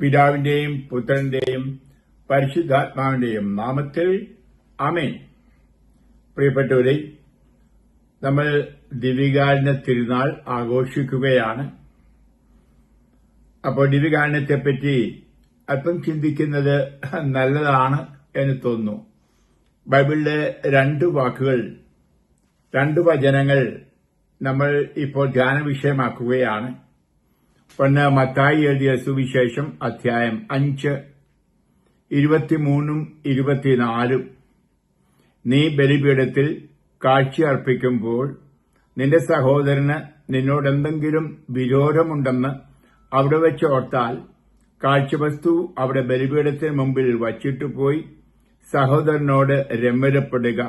പിതാവിന്റെയും പുത്രന്റെയും പരിശുദ്ധാത്മാവിന്റെയും നാമത്തിൽ അമേൻ പ്രിയപ്പെട്ടവരെ നമ്മൾ ദിവികാരന തിരുനാൾ ആഘോഷിക്കുകയാണ്. അപ്പോൾ ദിവികാരണത്തെപ്പറ്റി അല്പം ചിന്തിക്കുന്നത് നല്ലതാണ് എന്ന് തോന്നുന്നു. ബൈബിളിലെ രണ്ട് വാക്കുകൾ രണ്ട് വചനങ്ങൾ നമ്മൾ ഇപ്പോൾ ധ്യാന വിഷയമാക്കുകയാണ് ഒന്ന് മത്തായി എഴുതിയ സുവിശേഷം അധ്യായം അഞ്ച് ഇരുപത്തിമൂന്നും ഇരുപത്തിനാലും. നീ ബലിപീഠത്തിൽ കാഴ്ച അർപ്പിക്കുമ്പോൾ നിന്റെ സഹോദരന് നിന്നോടെന്തെങ്കിലും വിരോധമുണ്ടെന്ന് അവിടെ വെച്ച് ഓർത്താൽ കാഴ്ചവസ്തു അവിടെ ബലിപീഠത്തിന് മുമ്പിൽ വച്ചിട്ട് പോയി സഹോദരനോട് രമ്യപ്പെടുക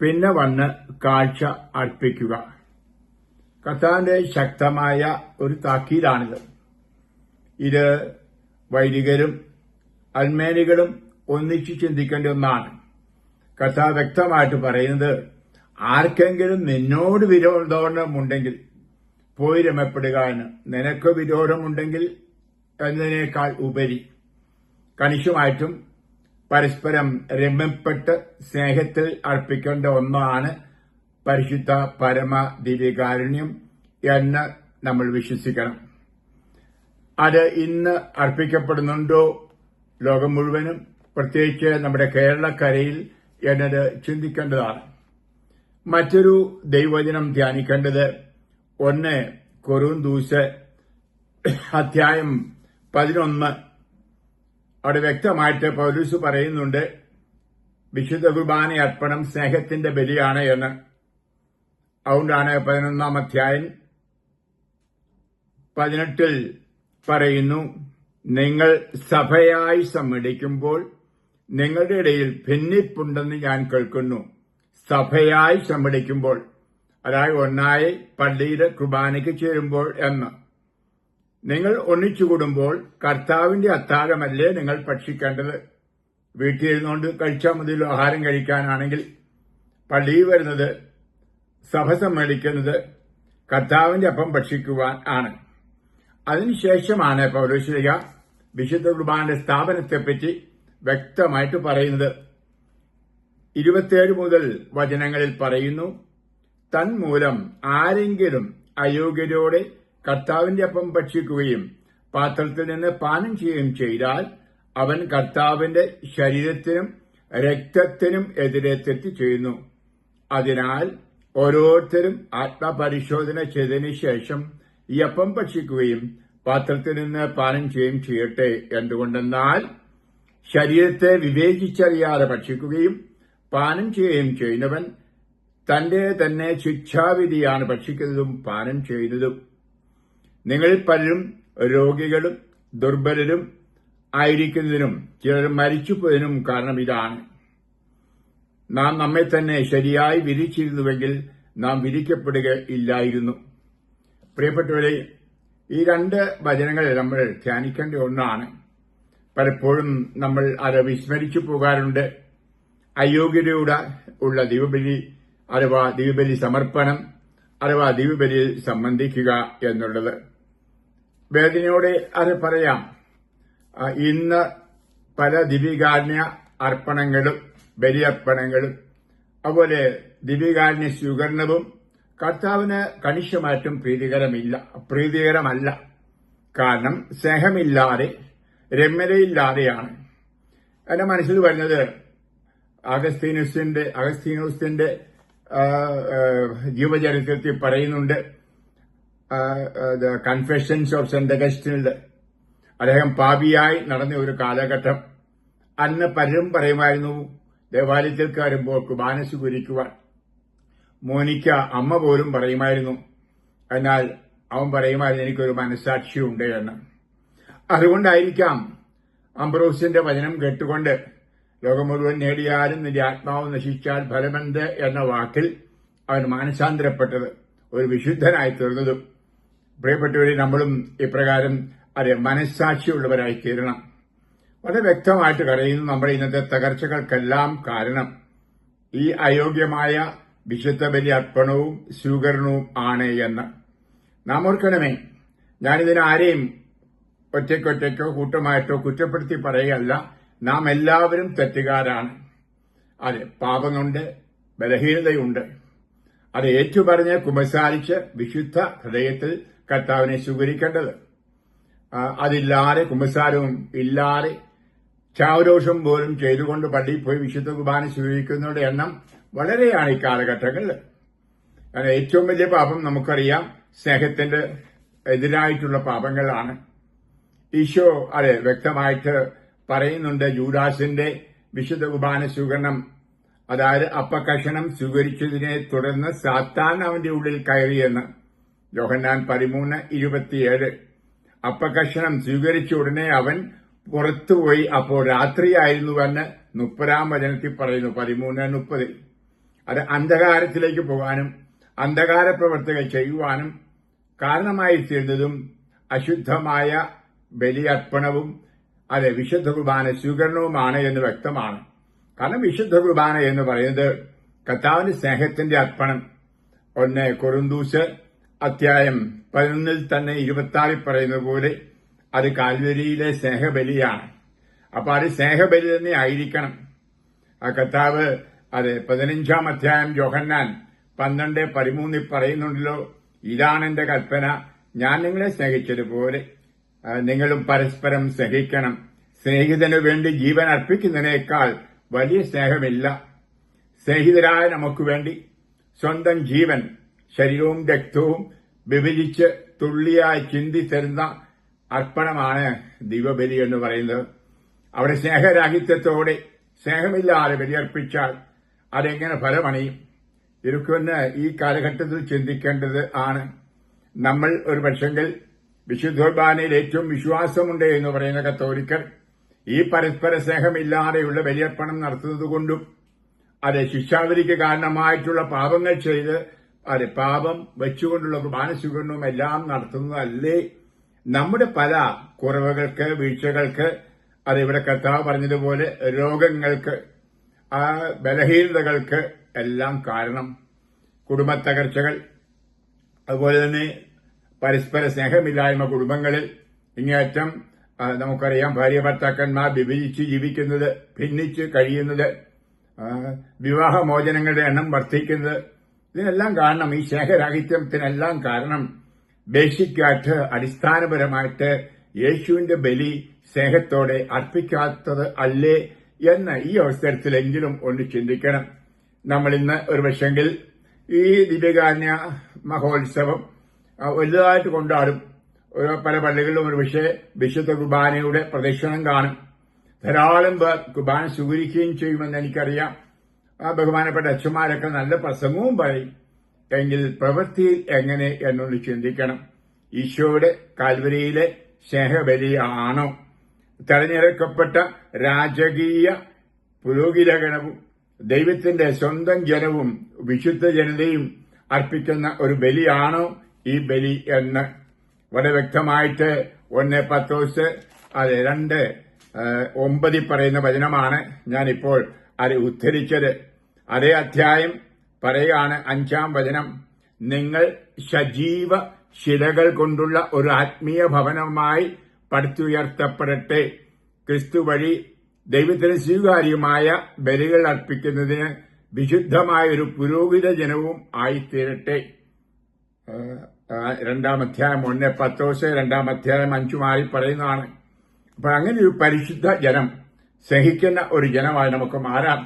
പിന്നെ വന്ന് കാഴ്ച അർപ്പിക്കുക. കർത്താവിന്റെ ശക്തമായ ഒരു താക്കീതാണിത്. ഇത് വൈദികരും അൽമേനികളും ഒന്നിച്ചു ചിന്തിക്കേണ്ട ഒന്നാണ്. കർത്താവ് വ്യക്തമായിട്ട് പറയുന്നത് ആർക്കെങ്കിലും നിന്നോട് വിരോധമുണ്ടെങ്കിൽ പോയി രമപ്പെടുക എന്ന്. നിനക്ക് വിരോധമുണ്ടെങ്കിൽ എന്നതിനേക്കാൾ ഉപരി. കണിശമായിട്ടും പരസ്പരം രമ്യപ്പെട്ട് സ്നേഹത്തിൽ അർപ്പിക്കേണ്ട ഒന്നാണ് പരിശുദ്ധ പരമ ദിവ്യകാരുണ്യം. എന്ന് നമ്മൾ വിശ്വസിക്കണം. അത് ഇന്ന് അർപ്പിക്കപ്പെടുന്നുണ്ടോ ലോകം മുഴുവനും? പ്രത്യേകിച്ച് നമ്മുടെ കേരളക്കരയിൽ എന്നത് ചിന്തിക്കേണ്ടതാണ്. മറ്റൊരു ദൈവചനം ധ്യാനിക്കേണ്ടത് ഒന്ന് കൊറൂന്തൂസ് അധ്യായം പതിനൊന്ന്. അവിടെ വ്യക്തമായിട്ട് പൗലൂസ് പറയുന്നുണ്ട് വിശുദ്ധ കുർബാന അർപ്പണം സ്നേഹത്തിന്റെ ബലിയാണ് എന്ന്. അതുകൊണ്ടാണ് പതിനൊന്നാം അധ്യായം പതിനെട്ടിൽ പറയുന്നു നിങ്ങൾ സഭയായി സമ്മേളിക്കുമ്പോൾ നിങ്ങളുടെ ഇടയിൽ ഭിന്നിപ്പുണ്ടെന്ന് ഞാൻ കേൾക്കുന്നു. സഭയായി സമ്മേളിക്കുമ്പോൾ അതായത് ഒന്നായി പള്ളിയുടെ കുർബാനയ്ക്ക് ചേരുമ്പോൾ എന്ന്. നിങ്ങൾ ഒന്നിച്ചുകൂടുമ്പോൾ കർത്താവിന്റെ അത്താഴമല്ലേ നിങ്ങൾ ഭക്ഷിക്കേണ്ടത്? വീട്ടിൽ ഇരുന്നുകൊണ്ട് കഴിച്ചാൽ മതിയല്ലോ ആഹാരം കഴിക്കാനാണെങ്കിൽ. പള്ളിയിൽ വരുന്നത് സഭ സമ്മേളിക്കുന്നത് കർത്താവിന്റെ അപ്പം ഭക്ഷിക്കുവാൻ ആണ്. അതിനുശേഷമാണ് പൗലോശ്ലിക വിശുദ്ധ കുർബാനയുടെ സ്ഥാപനത്തെപ്പറ്റി വ്യക്തമായിട്ട് പറയുന്നത്. ഇരുപത്തിയേഴ് മുതൽ വചനങ്ങളിൽ പറയുന്നു തന്മൂലം ആരെങ്കിലും അയോഗ്യരോടെ കർത്താവിന്റെ അപ്പം ഭക്ഷിക്കുകയും പാത്രത്തിൽ നിന്ന് പാനം ചെയ്യുകയും ചെയ്താൽ അവൻ കർത്താവിന്റെ ശരീരത്തിനും രക്തത്തിനും എതിരെ തെറ്റ് ചെയ്യുന്നു. അതിനാൽ ഓരോരുത്തരും ആത്മപരിശോധന ചെയ്തതിനു ശേഷം ഈ അപ്പം ഭക്ഷിക്കുകയും പാത്രത്തിൽ നിന്ന് പാനം ചെയ്യുകയും ചെയ്യട്ടെ എന്തുകൊണ്ടെന്നാൽ ശരീരത്തെ വിവേചിച്ചറിയാതെ ഭക്ഷിക്കുകയും പാനം ചെയ്യുകയും ചെയ്യുന്നവൻ തന്റെ തന്നെ ശിക്ഷാവിധിയാണ് ഭക്ഷിക്കുന്നതും പാനം ചെയ്യുന്നതും. നിങ്ങളിൽ പലരും രോഗികളും ദുർബലരും ആയിരിക്കുന്നതിനും ചിലർ മരിച്ചുപോയതിനും കാരണം ഇതാണ്. നാം നമ്മെ തന്നെ ശരിയായി വിരിച്ചിരുന്നുവെങ്കിൽ നാം വിധിക്കപ്പെടുക ഇല്ലായിരുന്നു. പ്രിയപ്പെട്ടവരെ ഈ രണ്ട് വചനങ്ങൾ നമ്മൾ ധ്യാനിക്കേണ്ട ഒന്നാണ്. പലപ്പോഴും നമ്മൾ അത് വിസ്മരിച്ചു പോകാറുണ്ട്. അയോഗ്യതയുടെ ഉള്ള ദീപബലി അഥവാ ദീപബലി സമർപ്പണം അഥവാ ദീപബലിയിൽ സംബന്ധിക്കുക എന്നുള്ളത്. വേദനയോടെ അത് പറയാം. ഇന്ന് പല ദിവികാരുണ്യ അർപ്പണങ്ങളും ബലിയർപ്പണങ്ങളും അതുപോലെ ദിവികാരുണ്യ സ്വീകരണവും കർത്താവിന് കണിശമായിട്ടും പ്രീതികരമില്ല പ്രീതികരമല്ല. കാരണം സ്നേഹമില്ലാതെ രമ്യതയില്ലാതെയാണ്. എന്റെ മനസ്സിൽ വരുന്നത് അഗസ്തീനുസിന്റെ അഗസ്തീനുസിന്റെ ജീവചരിത്രത്തിൽ പറയുന്നുണ്ട്. കൺഫെഷൻസ് ഓഫ് സെന്റ് അഗസ്റ്റിനിൽ അദ്ദേഹം പാപിയായി നടന്ന ഒരു കാലഘട്ടം. അന്ന് പലരും പറയുമായിരുന്നു ദേവാലയത്തിൽ കയറുമ്പോൾ കുബാനസ് സ്വീകരിക്കുവാൻ മോനിക്ക അമ്മ പോലും പറയുമായിരുന്നു. എന്നാൽ അവൻ പറയുമായിരുന്നു എനിക്കൊരു മനസാക്ഷിയുണ്ട് എന്ന്. അതുകൊണ്ടായിരിക്കാം അംബ്രോസിന്റെ വചനം കേട്ടുകൊണ്ട് ലോകം മുഴുവൻ നേടിയാലും നിന്റെ ആത്മാവ് നശിച്ചാൽ ഫലമെന്ത് എന്ന വാക്കിൽ അവൻ മാനസാന്തരപ്പെട്ടത് ഒരു വിശുദ്ധനായി തീർന്നതും. പ്രിയപ്പെട്ടവരെ നമ്മളും ഇപ്രകാരം അത് മനസ്സാക്ഷിയുള്ളവരായി തീരണം. വളരെ വ്യക്തമായിട്ട് കരയുന്നു നമ്മുടെ ഇന്നത്തെ തകർച്ചകൾക്കെല്ലാം കാരണം ഈ അയോഗ്യമായ വിശുദ്ധ ബലി അർപ്പണവും സ്വീകരണവും ആണ് എന്ന്. നാം ഓർക്കണമേ ഞാനിതിന് ആരെയും ഒറ്റയ്ക്കൊറ്റയ്ക്കോ കൂട്ടമായിട്ടോ കുറ്റപ്പെടുത്തി പറയുകയല്ല. നാം എല്ലാവരും തെറ്റുകാരാണ്. അതെ പാപമുണ്ട് ബലഹീനതയുണ്ട്. അത് ഏറ്റുപറഞ്ഞ് കുമ്പസാരിച്ച് വിശുദ്ധ ഹൃദയത്തിൽ കർത്താവിനെ സ്വീകരിക്കേണ്ടത്. അതില്ലാതെ കുമ്പസാരവും ഇല്ലാതെ ചാവരോഷം പോലും ചെയ്തുകൊണ്ട് പള്ളിയിൽ പോയി വിശുദ്ധ കുർബാന സ്വീകരിക്കുന്നവരുടെ എണ്ണം വളരെയാണ് ഈ കാലഘട്ടങ്ങളിൽ. കാരണം ഏറ്റവും വലിയ പാപം നമുക്കറിയാം സ്നേഹത്തിന്റെ എതിരായിട്ടുള്ള പാപങ്ങളാണ്. ഈശോ അതെ വ്യക്തമായിട്ട് പറയുന്നുണ്ട് ജൂഡാസിന്റെ വിശുദ്ധ കുർബാന സ്വീകരണം അതായത് അപ്പക്കഷണം സ്വീകരിച്ചതിനെ തുടർന്ന് സാത്താൻ അവന്റെ ഉള്ളിൽ കയറിയെന്ന്. യോഹന്നാൻ പതിമൂന്ന് ഇരുപത്തിയേഴ്. അപ്പക്കഷണം സ്വീകരിച്ച ഉടനെ അവൻ പുറത്തുപോയി അപ്പോൾ രാത്രിയായിരുന്നുവെന്ന് മുപ്പതാം വചനത്തിൽ പറയുന്നു പതിമൂന്ന് മുപ്പതിൽ. അത് അന്ധകാരത്തിലേക്ക് പോകാനും അന്ധകാര പ്രവർത്തികൾ ചെയ്യുവാനും കാരണമായി തീർന്നതും അശുദ്ധമായ ബലിയർപ്പണവും അതെ വിശുദ്ധ കുർബാന സ്വീകരണവുമാണ് എന്ന് വ്യക്തമാണ്. കാരണം വിശുദ്ധ കുർബാന എന്ന് പറയുന്നത് കർത്താവിന്റെ സ്നേഹത്തിന്റെ അർപ്പണം. ഒന്ന് കൊറുന്തൂസ് അധ്യായം പതിനൊന്നിൽ തന്നെ ഇരുപത്തി പറയുന്ന പോലെ അത് കാൽവരിയിലെ സ്നേഹബലിയാണ്. അപ്പൊ അത് സ്നേഹബലി തന്നെ ആയിരിക്കണം. ആ കർത്താവ് അത് പതിനഞ്ചാം അധ്യായം ജോഹന്നാൻ പന്ത്രണ്ട് പതിമൂന്നിൽ പറയുന്നുണ്ടല്ലോ ഇതാണ് എന്റെ കൽപ്പന. ഞാൻ നിങ്ങളെ സ്നേഹിച്ചതുപോലെ നിങ്ങളും പരസ്പരം സ്നേഹിക്കണം. സ്നേഹിതനു വേണ്ടി ജീവൻ അർപ്പിക്കുന്നതിനേക്കാൾ വലിയ സ്നേഹമില്ല. സ്നേഹിതരായ നമുക്ക് വേണ്ടി സ്വന്തം ജീവൻ ശരീരവും രക്തവും വിഭജിച്ച് തുള്ളിയായി ചിന്തി തരുന്ന അർപ്പണമാണ് ദൈവബലി എന്ന് പറയുന്നത്. അവിടെ സ്നേഹരാഹിത്യത്തോടെ സ്നേഹമില്ലാതെ ബലിയർപ്പിച്ചാൽ അതെങ്ങനെ ഫലമണിയും? ഇരുക്കുന്ന ഈ കാലഘട്ടത്തിൽ ചിന്തിക്കേണ്ടത് ആണ്. നമ്മൾ ഒരു പക്ഷെങ്കിൽ വിശുദ്ധോർബാനയിൽ ഏറ്റവും വിശ്വാസമുണ്ട് എന്ന് പറയുന്ന കത്തോലിക്കർ ഈ പരസ്പര സ്നേഹമില്ലാതെയുള്ള ബലിയർപ്പണം നടത്തുന്നതുകൊണ്ടും അതെ ശിക്ഷാവിധിക്ക് കാരണമായിട്ടുള്ള പാപങ്ങൾ ചെയ്ത് അത് പാപം വെച്ചുകൊണ്ടുള്ള കുർബാന സ്വീകരണവും എല്ലാം നടത്തുന്നതല്ലേ? നമ്മുടെ പല കുറവുകൾക്ക് വീഴ്ചകൾക്ക് അത് ഇവിടെ കർത്താവ് പറഞ്ഞതുപോലെ രോഗങ്ങൾക്ക് ആ ബലഹീനതകൾക്ക് എല്ലാം കാരണം കുടുംബത്തകർച്ചകൾ അതുപോലെ തന്നെ പരസ്പര സ്നേഹമില്ലായ്മ കുടുംബങ്ങളിൽ ഇങ്ങേറ്റം നമുക്കറിയാം ഭാര്യ ഭർത്താക്കന്മാർ വിഭജിച്ച് ജീവിക്കുന്നത് ഭിന്നിച്ച് കഴിയുന്നത് വിവാഹമോചനങ്ങളുടെ എണ്ണം വർദ്ധിക്കുന്നത്. ഇതിനെല്ലാം കാരണം ഈ സ്നേഹരാഹിത്യത്തിനെല്ലാം കാരണം ബേസിക്കായിട്ട് അടിസ്ഥാനപരമായിട്ട് യേശുവിന്റെ ബലി സ്നേഹത്തോടെ അർപ്പിക്കാത്തത് അല്ലേ എന്ന് ഈ അവസരത്തിലെങ്കിലും ഒന്ന് ചിന്തിക്കണം. നമ്മൾ ഇന്ന് ഒരു പക്ഷെങ്കിൽ ഈ ദിവ്യകാന്യ മഹോത്സവം വലുതായിട്ട് കൊണ്ടാടും. പല പള്ളികളിലും ഒരു പക്ഷേ വിശുദ്ധ കുർബാനയുടെ പ്രദക്ഷിണം കാണും. ധാരാളം പേർ കുർബാന സ്വീകരിക്കുകയും ചെയ്യുമെന്ന് എനിക്കറിയാം. ആ ബഹുമാനപ്പെട്ട അച്ഛന്മാരൊക്കെ നല്ല പ്രസംഗവും പറയും. എങ്കിൽ പ്രവൃത്തിയിൽ എങ്ങനെ എന്നൊന്ന് ചിന്തിക്കണം. ഈശോയുടെ കാൽവരിയിലെ സ്നേഹബലിയാണോ? തെരഞ്ഞെടുക്കപ്പെട്ട രാജകീയ പുരോഹിതഗണവും ദൈവത്തിന്റെ സ്വന്തം ജനവും വിശുദ്ധ ജനതയും അർപ്പിക്കുന്ന ഒരു ബലിയാണോ ഈ ബലി എന്ന് വളരെ വ്യക്തമായിട്ട് ഒന്ന് പത്തോസ് അത് രണ്ട് ഒമ്പതി പറയുന്ന വചനമാണ് ഞാനിപ്പോൾ അത് ഉദ്ധരിച്ചത്. അതേ അധ്യായം പറയുകയാണ് അഞ്ചാം വചനം. നിങ്ങൾ സജീവ ശിലകൾ കൊണ്ടുള്ള ഒരു ആത്മീയ ഭവനമായി പടുത്തുയർത്തപ്പെടട്ടെ. ക്രിസ്തു വഴി ദൈവത്തിന് സ്വീകാര്യമായ ബലികൾ അർപ്പിക്കുന്നതിന് വിശുദ്ധമായ ഒരു പുരോഹിത ജനവും ആയിത്തീരട്ടെ. രണ്ടാം അധ്യായം ഒന്ന് പത്തോസ് രണ്ടാം അധ്യായം അഞ്ചുമായി പറയുന്നതാണ്. അപ്പൊ അങ്ങനെ ഒരു പരിശുദ്ധ ജനം സഹിക്കുന്ന ഒരു ജനമായി നമുക്ക് മാറാം.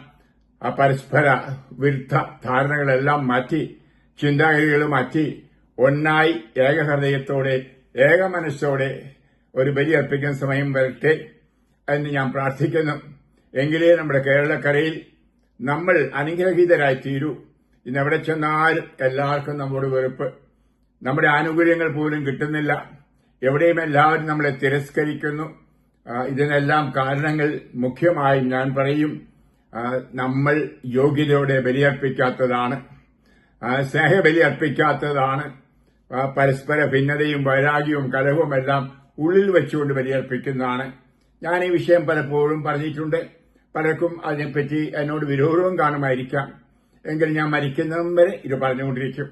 ആ പരസ്പര വിരുദ്ധ ധാരണകളെല്ലാം മാറ്റി ചിന്താഗതികൾ മാറ്റി ഒന്നായി ഏകഹൃദയത്തോടെ ഏക മനസ്സോടെ ഒരു ബലി അർപ്പിക്കുന്ന സമയം വരട്ടെ എന്ന് ഞാൻ പ്രാർത്ഥിക്കുന്നു. എങ്കിലേ നമ്മുടെ കേരളക്കരയിൽ നമ്മൾ അനുഗ്രഹീതരായി തീരൂ ഇന്ന് എവിടെ ചെന്നാലും എല്ലാവർക്കും നമ്മോട് വെറുപ്പ്. നമ്മുടെ ആനുകൂല്യങ്ങൾ പോലും കിട്ടുന്നില്ല. എവിടെയും എല്ലാവരും നമ്മളെ തിരസ്കരിക്കുന്നു. ഇതിനെല്ലാം കാരണങ്ങൾ മുഖ്യമായും ഞാൻ പറയും. നമ്മൾ യോഗ്യതയോടെ ബലിയർപ്പിക്കാത്തതാണ് സ്നേഹബലി അർപ്പിക്കാത്തതാണ്. പരസ്പര ഭിന്നതയും വൈരാഗ്യവും കലഹവും എല്ലാം ഉള്ളിൽ വെച്ചുകൊണ്ട് ബലിയർപ്പിക്കുന്നതാണ്. ഞാൻ ഈ വിഷയം പലപ്പോഴും പറഞ്ഞിട്ടുണ്ട്. പലർക്കും അതിനെപ്പറ്റി എന്നോട് വിരോധവും കാണുമായിരിക്കാം. എങ്കിൽ ഞാൻ മരിക്കുന്നതും വരെ ഇത് പറഞ്ഞുകൊണ്ടിരിക്കും.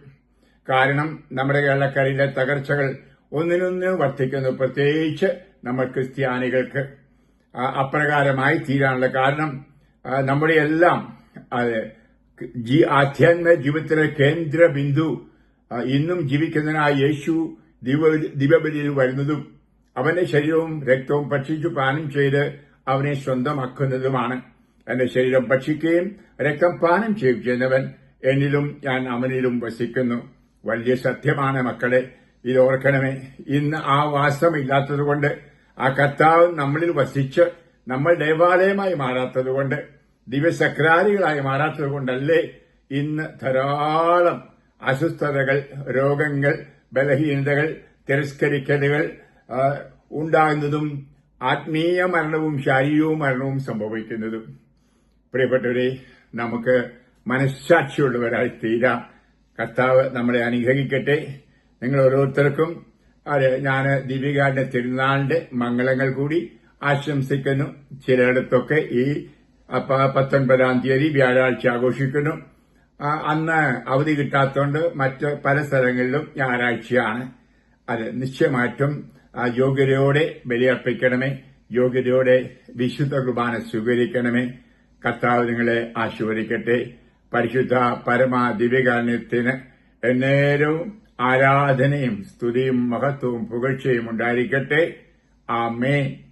കാരണം നമ്മുടെ കേരളക്കരയിലെ തകർച്ചകൾ ഒന്നിനൊന്ന് വർദ്ധിക്കുന്നു പ്രത്യേകിച്ച് നമ്മൾ ക്രിസ്ത്യാനികൾക്ക്. അപ്രകാരമായി തീരാനുള്ള കാരണം നമ്മുടെ എല്ലാം അത് ആധ്യാത്മ ജീവിതത്തിലെ കേന്ദ്ര ബിന്ദു ഇന്നും ജീവിക്കുന്നതിനായ യേശു ദിവ- ദിവബലിയിൽ വരുന്നതും അവന്റെ ശരീരവും രക്തവും ഭക്ഷിച്ചു പാനം ചെയ്ത് അവനെ സ്വന്തമാക്കുന്നതുമാണ്. എന്റെ ശരീരം ഭക്ഷിക്കുകയും രക്തം പാനം ചെയ്യുകയും ചെയ്യുന്നവൻ എന്നിലും ഞാൻ അവനിലും വസിക്കുന്നു. വലിയ സത്യമാണ് മക്കളെ ഇത് ഓർക്കണമേ. ഇന്ന് ആ വാസം ഇല്ലാത്തതുകൊണ്ട് ആ കർത്താവ് നമ്മളിൽ വസിച്ച് നമ്മൾ ദേവാലയമായി മാറാത്തതുകൊണ്ട് ദിവസക്രാരികളായി മാറാത്തത് കൊണ്ടല്ലേ ഇന്ന് ധാരാളം അസ്വസ്ഥതകൾ രോഗങ്ങൾ ബലഹീനതകൾ തിരസ്കരിക്കലുകൾ ഉണ്ടാകുന്നതും ആത്മീയ മരണവും ശാരീരികവും മരണവും സംഭവിക്കുന്നതും. പ്രിയപ്പെട്ടവരെ നമുക്ക് മനസ്സാക്ഷിയുള്ളവരായി തീരാം. കർത്താവ് നമ്മളെ അനുഗ്രഹിക്കട്ടെ. നിങ്ങൾ ഓരോരുത്തർക്കും അതെ ഞാൻ ദീപികാരുടെ തിരുനാളിന്റെ മംഗളങ്ങൾ കൂടി ആശംസിക്കുന്നു. ചിലയിടത്തൊക്കെ ഈ പത്തൊൻപതാം തീയതി വ്യാഴാഴ്ച ആഘോഷിക്കുന്നു. അന്ന് അവധി കിട്ടാത്തതുകൊണ്ട് മറ്റ് പല സ്ഥലങ്ങളിലും ഞായറാഴ്ചയാണ്. അത് നിശ്ചയമായിട്ടും ആ യോഗ്യതയോടെ ബലിയർപ്പിക്കണമേ. യോഗ്യതയോടെ വിശുദ്ധ കുർബാന സ്വീകരിക്കണമേ. കർത്താവ് നിങ്ങളെ ആശീർവദിക്കട്ടെ. പരിശുദ്ധ പരമ ദിവ്യകാരണത്തിന് എന്നേരവും ആരാധനയും സ്തുതിയും മഹത്വവും പുകഴ്ചയും ഉണ്ടായിരിക്കട്ടെ. ആമേൻ.